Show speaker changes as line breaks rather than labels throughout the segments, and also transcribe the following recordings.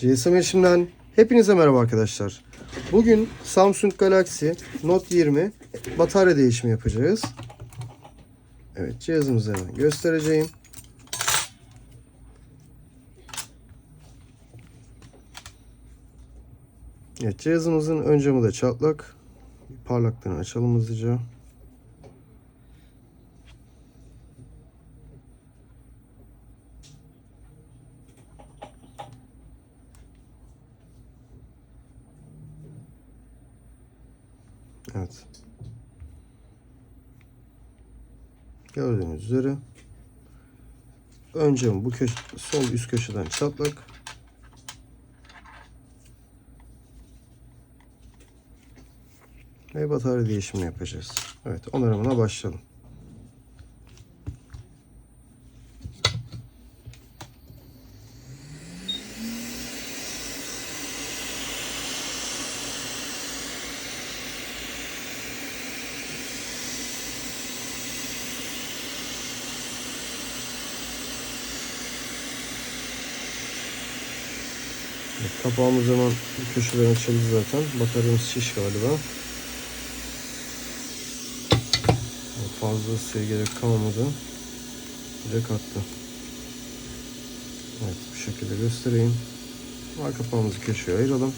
GSM Erişim'den hepinize merhaba arkadaşlar. Bugün Samsung Galaxy Note 20 batarya değişimi yapacağız. Evet cihazımızı hemen göstereceğim. Evet cihazımızın ön camı da çatlak. Parlaklığını açalım hızlıca. Evet. Gördüğünüz üzere ön camı bu köşe, sol üst köşeden çatlak. Ve batarya değişimi yapacağız. Evet onarımına başlayalım. Kapağımız hemen köşeden açıldı zaten. Bataryamız şiş galiba. Fazla ısıya gerek kalmadı. Direkt attı. Evet bu şekilde göstereyim. Arka kapağımızı köşeye ayıralım.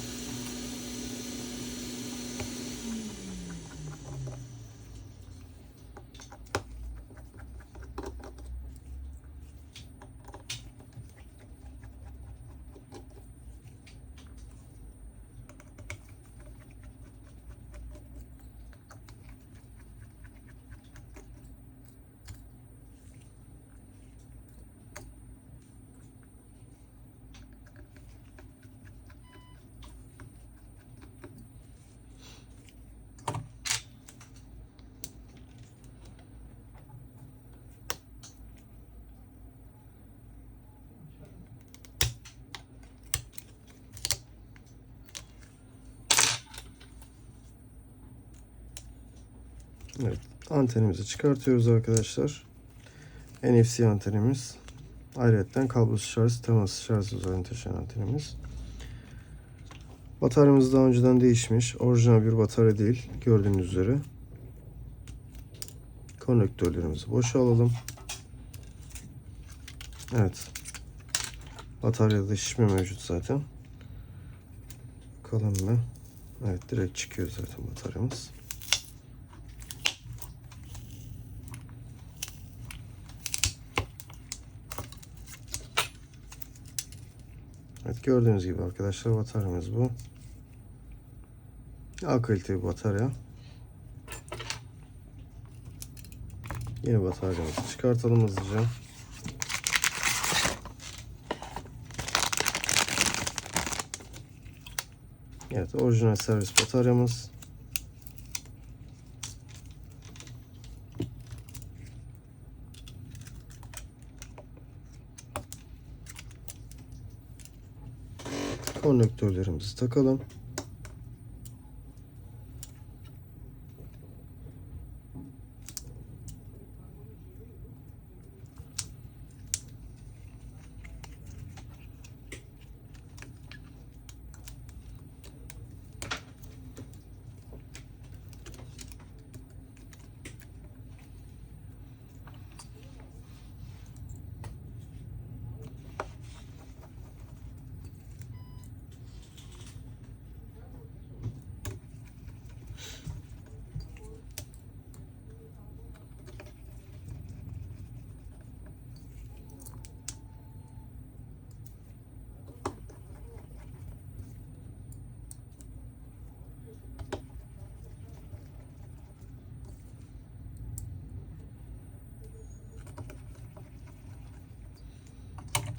Evet antenimizi çıkartıyoruz arkadaşlar. NFC antenimiz. Ayrıca kablosuz şarj, temas şarj üzerine taşıyan antenimiz. Bataryamız daha önceden değişmiş. Orijinal bir batarya değil. Gördüğünüz üzere. Konnektörlerimizi boşa alalım. Evet. Bataryada şişme mevcut zaten. Bakalım mı? Evet direkt çıkıyor zaten bataryamız. Evet gördüğünüz gibi arkadaşlar bataryamız bu. A kalite bir batarya. Yeni bataryamızı çıkartalım hızlıca. Evet orijinal servis bataryamız. Konnektörlerimizi takalım.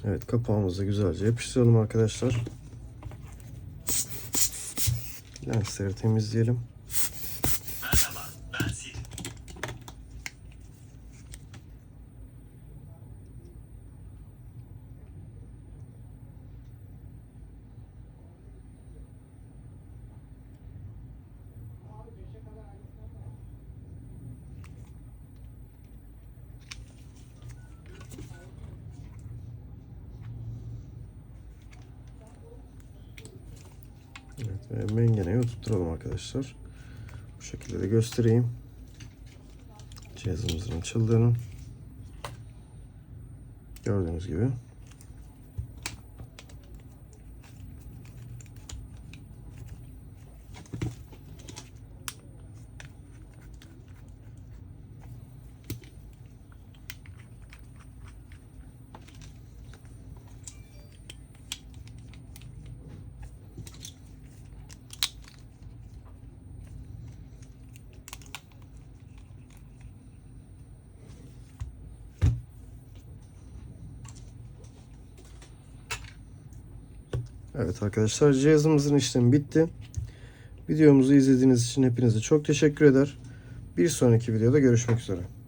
Evet kapağımızı güzelce yapıştıralım arkadaşlar. Lensleri temizleyelim. Ve mengeneye oturtturalım arkadaşlar. Bu şekilde de göstereyim. Cihazımızın açıldığını. Gördüğünüz gibi. Evet arkadaşlar cihazımızın işlemi bitti. Videomuzu izlediğiniz için hepinize çok teşekkür eder. Bir sonraki videoda görüşmek üzere.